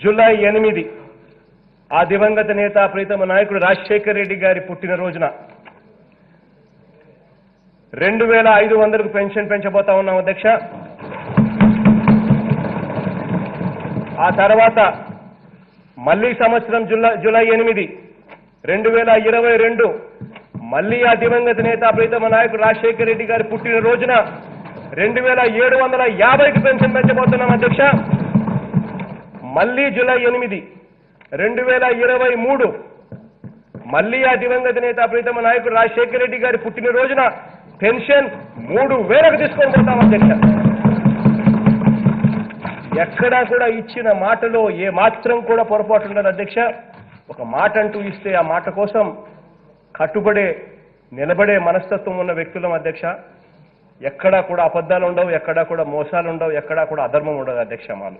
July ఎనిమిది ఆ దివంగత నేత ప్రీతమ నాయకుడు రాజశేఖర్ రెడ్డి గారి పుట్టినరోజున రెండు వేల ఐదు వందలకు పెన్షన్ పెంచబోతా ఉన్నాం అధ్యక్ష. ఆ తర్వాత మళ్ళీ సంవత్సరం జులై జూలై ఎనిమిది రెండు వేల ఇరవై రెండు మళ్ళీ ఆ దివంగత నేత ప్రీతమ నాయకుడు రాజశేఖర్ రెడ్డి గారి పుట్టినరోజున రెండు వేల ఏడు వందల యాభైకి పెన్షన్ పెంచబోతున్నాం అధ్యక్ష. మళ్ళీ జూలై ఎనిమిది రెండు వేల ఇరవై మూడు. మళ్ళీ ఆ దివంగత నేత ప్రీతమ నాయకుడు రాజశేఖర రెడ్డి గారి పుట్టినరోజున పెన్షన్ మూడు వేలకు తీసుకొని పోతాం అధ్యక్ష ఎక్కడా కూడా ఇచ్చిన మాటలో ఏ మాత్రం కూడా పొరపాటు ఉండదు అధ్యక్ష. ఒక మాట అంటూ ఇస్తే ఆ మాట కోసం కట్టుబడే నిలబడే మనస్తత్వం ఉన్న వ్యక్తులం అధ్యక్ష. ఎక్కడా కూడా అబద్ధాలు ఉండవు ఎక్కడా కూడా మోసాలు ఉండవు ఎక్కడా కూడా అధర్మం ఉండదు అధ్యక్ష మాలు.